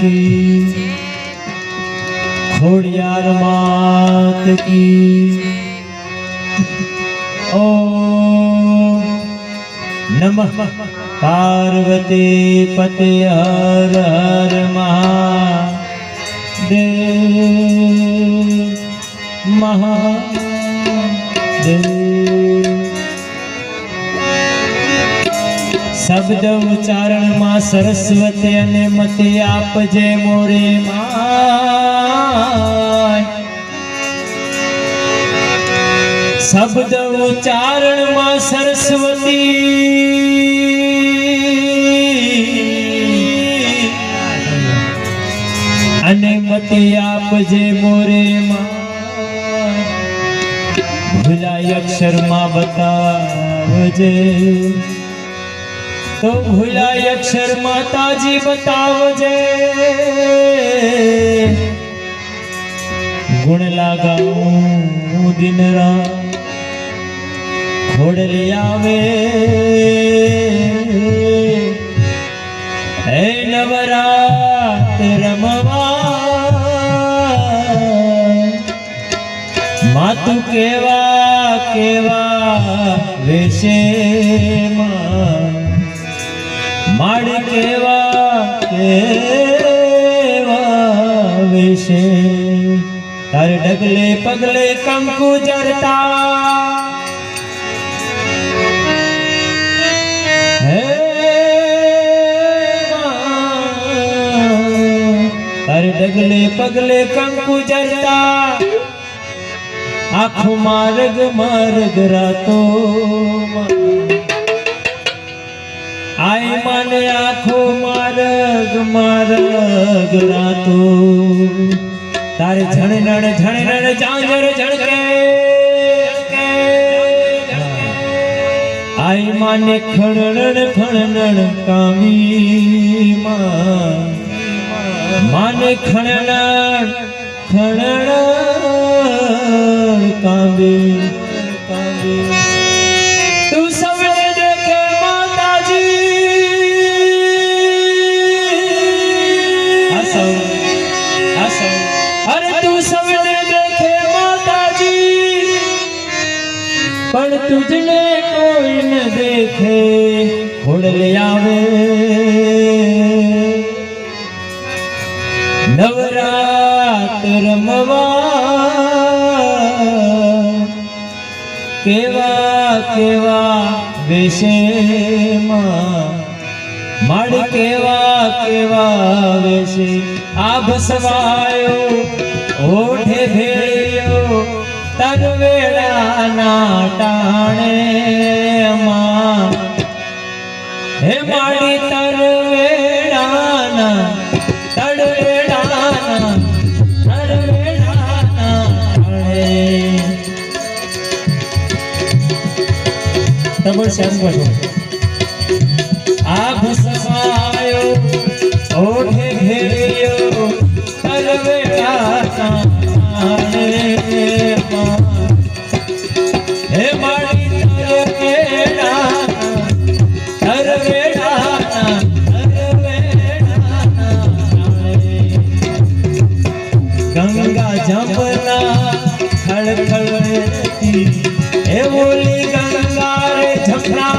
કી ખોડિયાર માત કી. ઓ નમઃ. પાર્વતી પતે હર હર મહાદેવ. મહાદેવ. શબ્દ ઉચ્ચારણમાં સરસ્વતી અને મતે આપજે મોરે શબ્દ ઉચ્ચારણમાં સરસ્વતી. અને મતે આપજે મોરે ભૂલાય અક્ષરમાં બતાવજે. તો ભૂલાય અક્ષર માતાજી બતાવજે. ગુણ લાગાઉં દિન રાત ખોડલી આવે. હે નવરાત રમવા, માતું કેવા કેવા વેશે માડ કેવા કેવા વેશે? તારે ડગલે પગલે કંકુ જરતા તારે ડગલે પગલે કંકુ જરતા આખો માર્ગ માર્ગ રાતો આય મને આખો મારગ મારગ રાતો. તારે ઝણનણ ઝણનણ ઝાંઝર ઝણકે આઈ માને ખણણ ખણણ કામી માં માને ખણણ ખણનણ પણ તુજને કોઈ ન દેખે ખોડલે આવે. નવરાત રમવા કેવા કેવા વેશેમાં માડ કેવા કેવા વેશે આ ભસવાયો ઓઠે તન વેળાના ટાણે માં. હે માડી તર વેળાના તડ વેળાના તડ વેળાના વહેતી, હે બોલી ગંગા રે જમના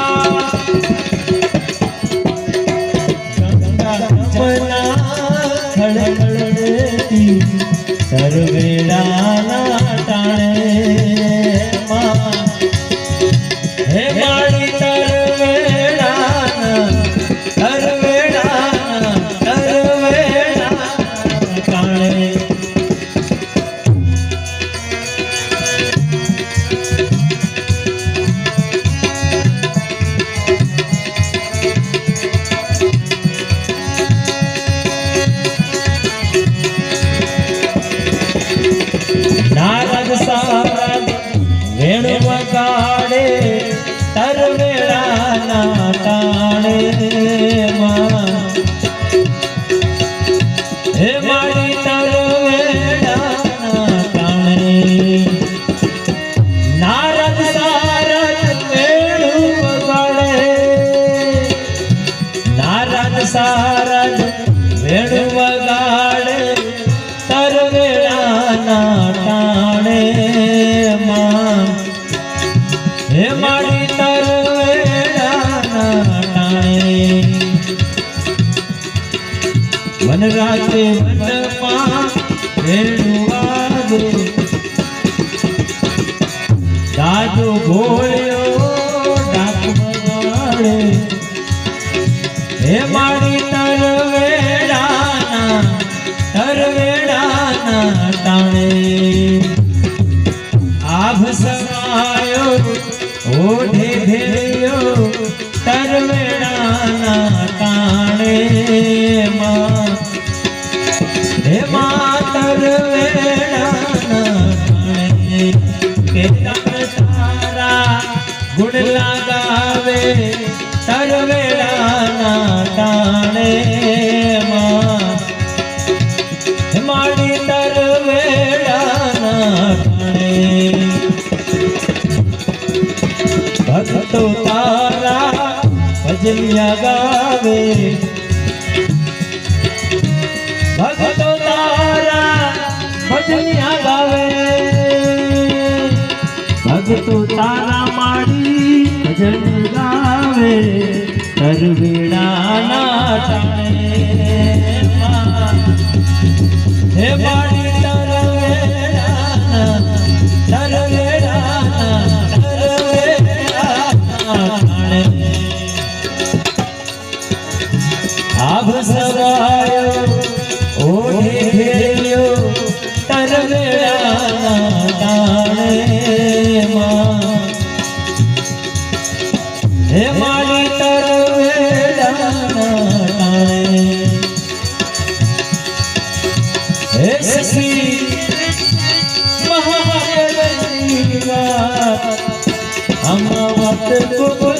વગાડે તરવેળાના તાણે રાતે વનમાં વેણું વાગે દાદુ ભોળ્યો ગુણ લગાવે માં હે માડી તરવેડાના ટાણે ભક્તો તારા ભજનિયા ગાવે. ભક્તો તારા ભજનિયા ગાવે ભગતો તારા માડી ભજન ગાવે. કરવેડાના ટાણે. હે માડી વાત અમવત કુબલ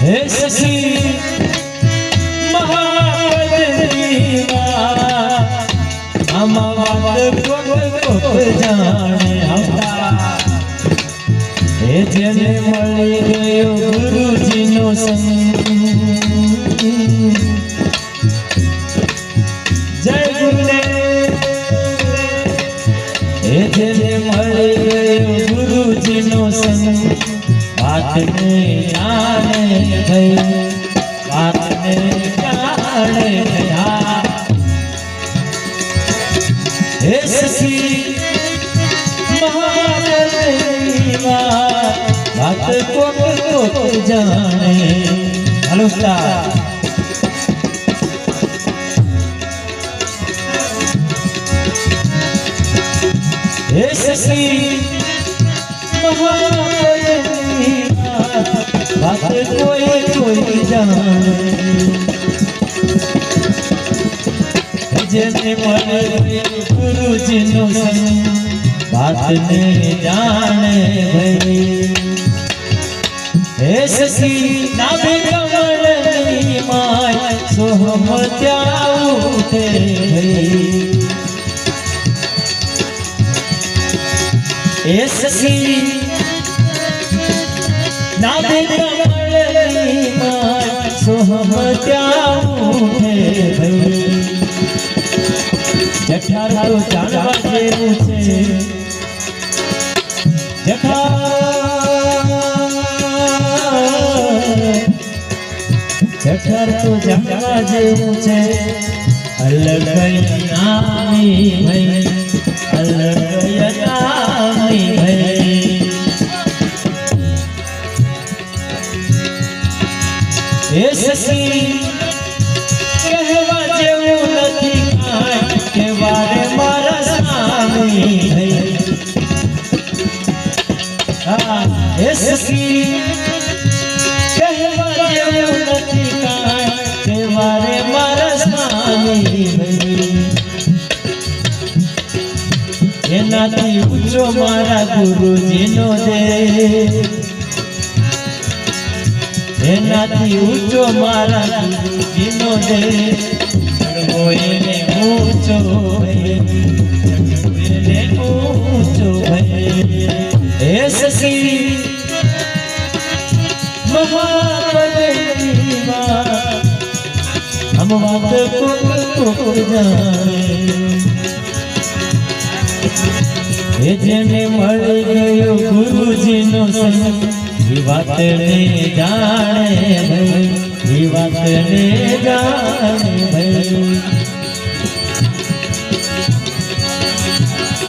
હે શશી મહાદેવની વાત અમવત કુબલ જાણે આવતા હે જેને મળી ગયો ગુરુજીનો સંગ વાતને જાણે ગઈ વાતને જાણે ગયા હે શશી મહાદેવની વાત વાત કોક કોક જાણે હાલો સ્ટાર હે શશી મહાદેવની વાત કોઈ કોઈ જાણે જેને મળે ગુરુજીનો વાતને જાણે ભઈ હે શશી નાભે કમળની માય સોહમ ત્યાં ઉઠે ભઈ હે શશી સોહમ ત્યાં જાણવા જેવું છે. જઠાર તો જાણવા જેવું છે. અલગ નામી અલગ હા એ શશી કહેવા જેવું નથી કાંઈ વારે મારા સ્વામી એનાથી ઊંચો મારા ગુરુજીનો દે. એનાથી ઊંચો મારા ગુરુજીનો દે. ઊંચો એને ઊંચો ભાઈ વાત હમ વાત કોક જાણે જેને મળી ગયો ગુરુજીનો સંગ એ વાતને જાણે ભાઈ એ વાત જાતને જાણે ભાઈ